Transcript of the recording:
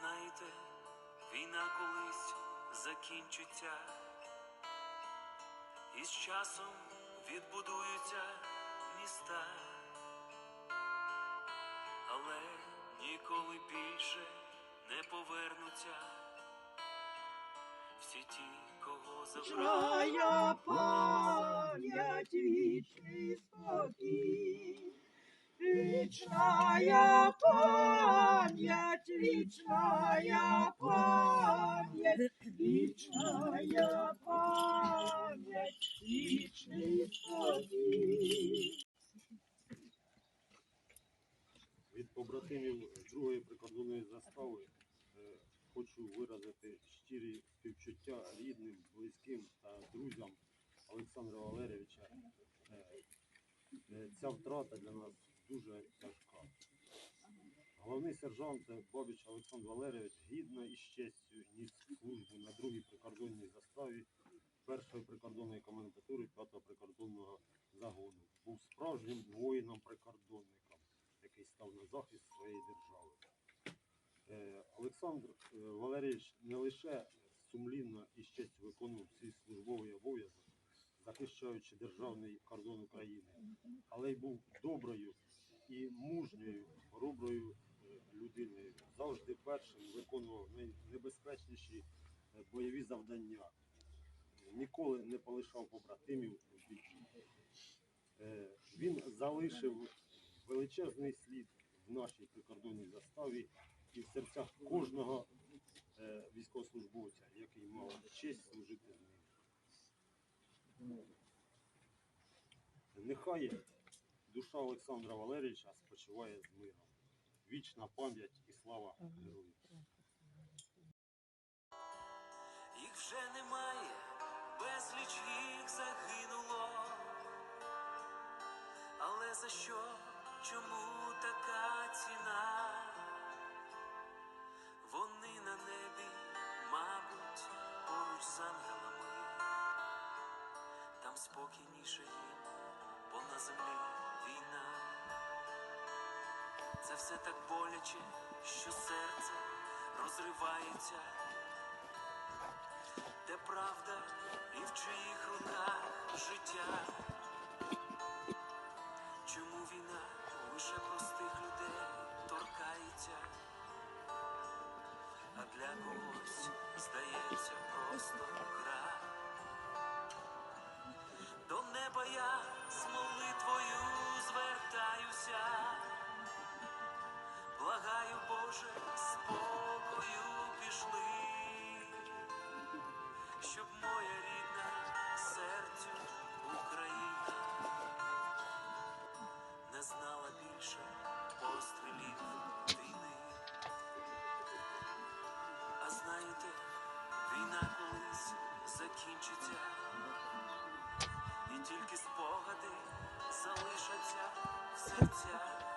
знаєте, війна колись закінчиться, і з часом відбудуються міста, але ніколи більше не повернуться всі ті, кого забрали. Пам'ять, вічний спокій. Вічная пам'ять, вічная пам'ять, вічная пам'ять, вічний спокій. Від побратимів другої прикордонної застави е, хочу виразити щирі співчуття рідним, близьким та друзям Олександра Валерійовича. Е, е, Ця втрата для нас дуже тяжка. Головний сержант Бабіч Олександр Валерійович гідно і з честю ніс службу на другій прикордонній заставі першої прикордонної комендатури 5-го прикордонного загону. Був справжнім воїном-прикордонником який став на захист своєї держави. Олександр Валерійович не лише сумлінно і з честю виконував свій службовий обов'язок, захищаючи державний кордон України, але й був доброю і мужньою, хороброю е, людиною. Завжди першим виконував найнебезпечніші е, бойові завдання. Ніколи не полишав побратимів у біді. Е, Він залишив величезний слід в нашій прикордонній заставі і в серцях кожного військовослужбовця, який мав честь служити з ним. Нехай душа Олександра Валерійовича спочиває з миром. Вічна пам'ять і слава героїв. Їх вже немає, безліч їх загинуло. Але за що, чому така ціна? Вони на небі, мабуть, поруч з ангелами. Там спокійніше їм, бо на землі війна. Це все так боляче, що серце розривається де правда і в чиїх руках життя. Чому війна лише простих людей торкається, а для когось здається просто гра. До неба я з молитвою звертаюся, благаю, Боже, спокою пішли щоб моя рідна серцю Україна не знала більше пострілів війни. А знаєте, війна колись закінчиться, тільки спогади залишаться в серцях.